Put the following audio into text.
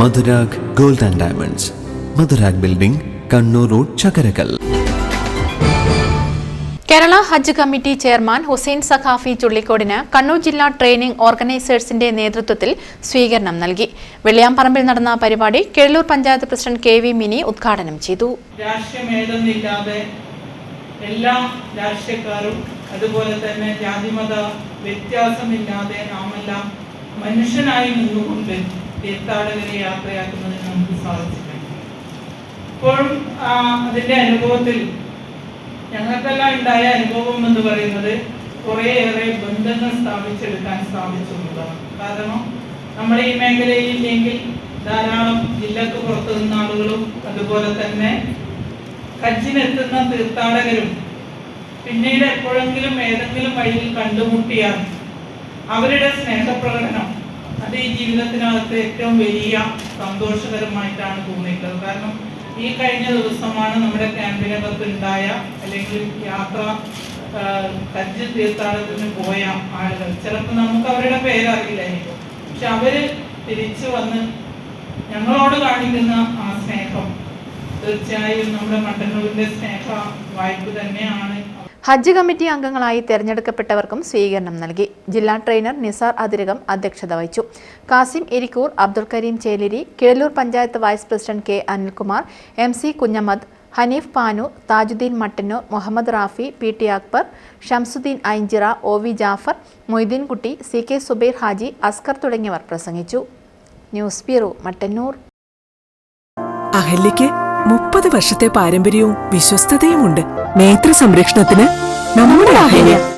Madhurag gold and diamonds. Madhurag building Kannur road Chakkarakal. Kerala Hajj committee chairman Hussain Saqafi ചുള്ളിക്കോടിന് Kannur ജില്ലാ training ഓർഗനൈസേഴ്സിന്റെ നേതൃത്വത്തിൽ സ്വീകരണം നൽകി. വെള്ളിയാമ്പറമ്പിൽ നടന്ന പരിപാടി Kelur panchayat president K V Mini ഉദ്ഘാടനം ചെയ്തു. എല്ലാ രാഷ്ട്രീയക്കാരും അതുപോലെ തന്നെ ജാതിമത വ്യത്യാസമില്ലാതെ നാമെല്ലാം മനുഷ്യനായി നിന്നുകൊണ്ട് തീർത്ഥാടകരെ യാത്രയാക്കുന്നതിന് നമുക്ക് സാധിച്ചിട്ടുണ്ട്. ഇപ്പോഴും അതിന്റെ അനുഭവത്തിൽ ഞങ്ങൾക്കെല്ലാം ഉണ്ടായ അനുഭവം എന്ന് പറയുന്നത് കുറേയേറെ ബന്ധങ്ങൾ സ്ഥാപിച്ചെടുക്കാൻ സാധിച്ചു എന്നുള്ളതാണ്. കാരണം നമ്മുടെ ഈ മേഖലയിൽ ഇല്ലെങ്കിൽ ധാരാളം ജില്ലക്ക് പുറത്തു നിന്ന ആളുകളും അതുപോലെ തന്നെ കച്ചിനെത്തുന്ന തീർത്ഥാടകരും പിന്നീട് എപ്പോഴെങ്കിലും ഏതെങ്കിലും വഴിയിൽ കണ്ടുമുട്ടിയാൽ അവരുടെ സ്നേഹപ്രകടനം അത് ഈ ജീവിതത്തിനകത്ത് ഏറ്റവും വലിയ സന്തോഷകരമായിട്ടാണ് തോന്നിയിട്ടുള്ളത്. കാരണം ഈ കഴിഞ്ഞ ദിവസമാണ് നമ്മുടെ ക്യാമ്പിനകത്ത് ഉണ്ടായ അല്ലെങ്കിൽ യാത്ര ഹജ്ജ് തീർത്ഥാടനത്തിന് പോയ ആളുകൾ. ചിലപ്പോൾ നമുക്ക് അവരുടെ പേരറിയില്ലായിരിക്കും. പക്ഷെ അവർ തിരിച്ചു വന്ന് ഞങ്ങളോട് കാണിക്കുന്ന ആ സ്നേഹം തീർച്ചയായും നമ്മുടെ മട്ടന്നൂരിന്റെ സ്നേഹ വായ്പ തന്നെയാണ് ഹജ്ജ് കമ്മിറ്റി അംഗങ്ങളായി തെരഞ്ഞെടുക്കപ്പെട്ടവർക്കും സ്വീകരണം നൽകി. ജില്ലാ ട്രെയിനർ നിസാർ അതിരകം അധ്യക്ഷത വഹിച്ചു. Kasim Irikkur Abdul Karim Cheliri Kizhalur panchayat vice president K Anilkumar M C Kunhammad Hanif Panu Thajudheen Mattannur Muhammad Rafi P T Akbar Shamsudheen Ainchira O V Jafar Moideenkutty C K Subair Haji Askar തുടങ്ങിയവർ പ്രസംഗിച്ചു. News bureau Mattannur. മുപ്പത് വർഷത്തെ പാരമ്പര്യവും വിശ്വസ്തതയുമുണ്ട്. നേത്ര സംരക്ഷണത്തിന് നമ്മുടെ